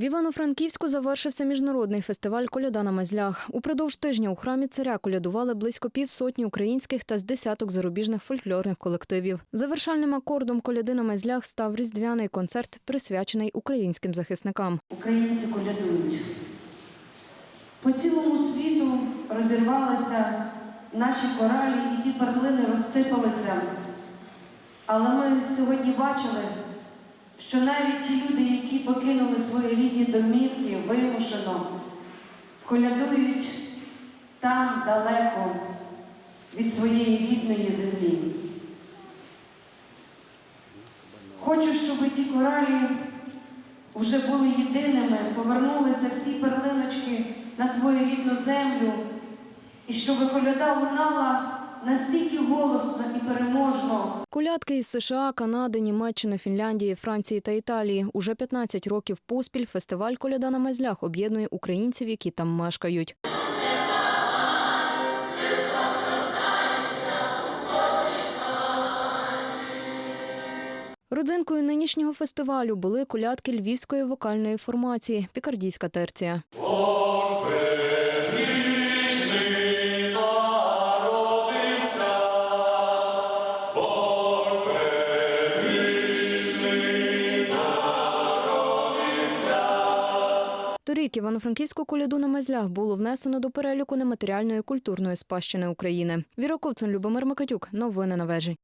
В Івано-Франківську завершився міжнародний фестиваль Коляда на Мазлях. Упродовж тижня у храмі царя колядували близько півсотні українських та з десяток зарубіжних фольклорних колективів. Завершальним акордом коляди на Мазлях став різдвяний концерт, присвячений українським захисникам. Українці колядують. По цілому світу розірвалися наші коралі, і ті перлини розсипалися. Але ми сьогодні бачили, що навіть ті люди, покинули свої рідні домівки вимушено, колядують там далеко від своєї рідної землі. Хочу, щоб ті коралі вже були єдиними, повернулися всі перлиночки на свою рідну землю, і щоб коляда лунала настільки голосно і переможно. Колядки із США, Канади, Німеччини, Фінляндії, Франції та Італії. Уже 15 років поспіль фестиваль Коляда на Мазлях об'єднує українців, які там мешкають. Родзинкою нинішнього фестивалю були колядки львівської вокальної формації Пікардійська терція. Торік Івано-Франківську коляду на Мазлях було внесено до переліку нематеріальної культурної спадщини України. Віра Ковцун, Любомир Макатюк. Новини на вежі.